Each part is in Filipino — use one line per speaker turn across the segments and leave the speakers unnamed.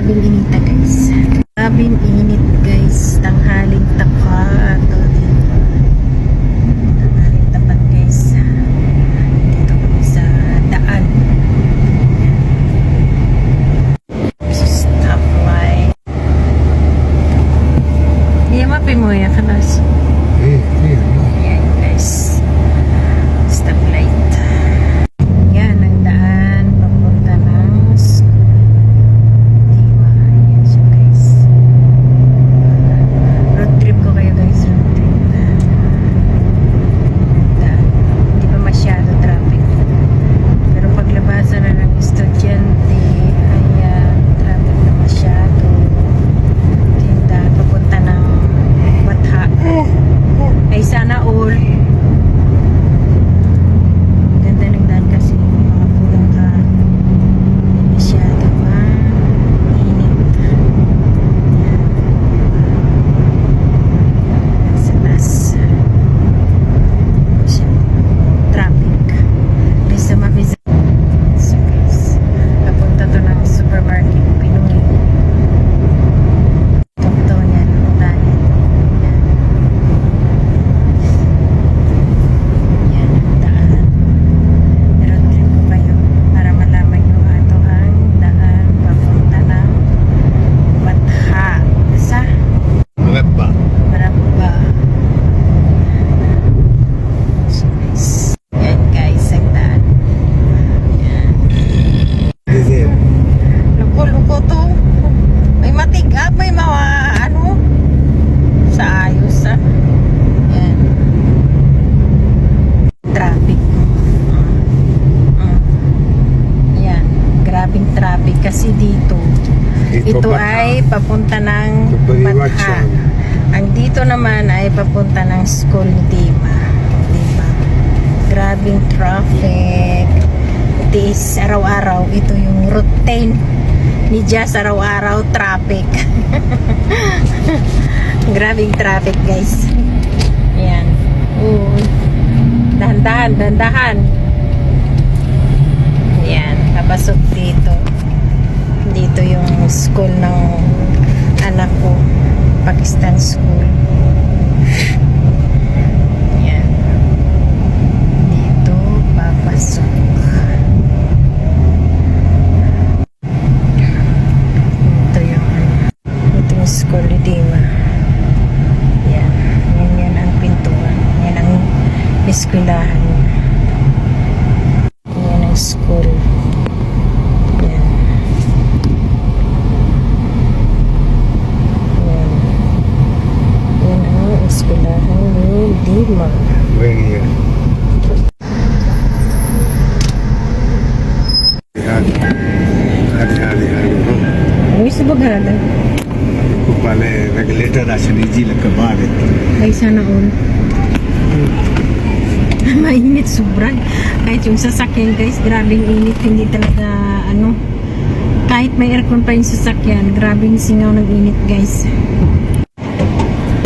Grabing inita guys. Grabing init guys. Tanghaling tapat. Tanghaling tapat guys. Dito kami sa daan. So, stoplight. Iya mapi mo ya kanas.
Eh, eh, no.
Ayan guys. Ito Batha. ay papunta ng Batha. Ang dito naman ay papunta ng school ni Dima. Diba? Grabing traffic. Ito is araw-araw. Ito yung routine ni Jazz araw-araw traffic. Grabing traffic guys. Yan. Oo. Dahan-dahan, dahan-dahan. Yan. Papasok dito. School ng anak ko. Pakistan school. Yan. Dito papasok. Ito yung. Ito school ni Dima. Yan ang pintuan. Yan ang eskwelahan niya. Yan ang school. Yan. Yan. Yan ang eskwelahan man.
Bring here. Hali, hali, hali,
hali. Uy, sabag
hali. Regulator na siya ni Jill ang kabalit.
Ay, sana all. Mainit sobra. Kahit yung sasakyan guys, grabing init. Hindi talaga, ano, kahit may aircon pa yung sasakyan, grabing singaw ng init guys.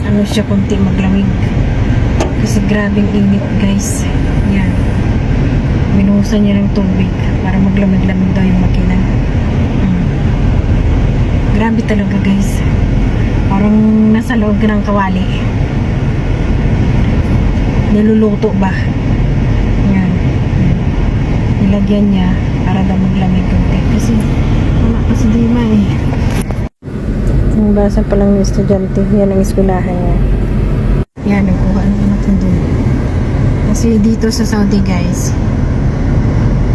Ano siya, konti maglamig. Kasi grabing init guys. Yan. Binuhusan niya ng tubig para maglamig-lamig daw yung makina. Mm. Grabe talaga guys. Parang nasa loob ka ng kawali. Niluluto ba? Yan. Nilagyan niya para daw maglamig konti. Kasi wala kasi di ma eh. Ang basa pa lang ng estudyante. Yan ang eskwelahan niya. Yan, nagkuha ang anak ko dun. Kasi dito sa Saudi guys,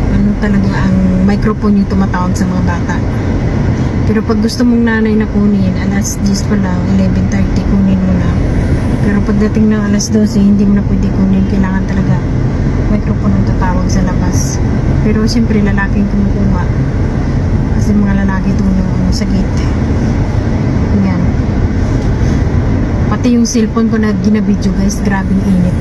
ano talaga ang microphone yung tumatawag sa mga bata. Pero pag gusto mong nanay na kunin, alas 10 pa lang, 11.30, kunin mo na. Pero pagdating ng alas 12, hindi mo na pwede kunin. Kailangan talaga microphone ang tatawag sa labas. Pero siyempre, lalaking kumukuha. Kasi mga lalaki yung ano, sa gate. Yan. Pati yung cellphone ko na ginabidyo guys, grabing init.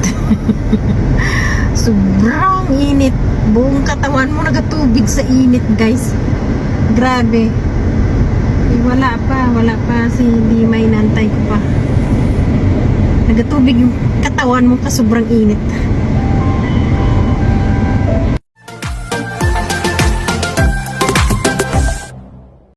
Sobrang init. Buong katawan mo nagatubig sa init guys. Grabe. Eh, wala pa, wala pa si hindi may nantay ko pa. Nagatubig yung katawan mo ka sobrang init.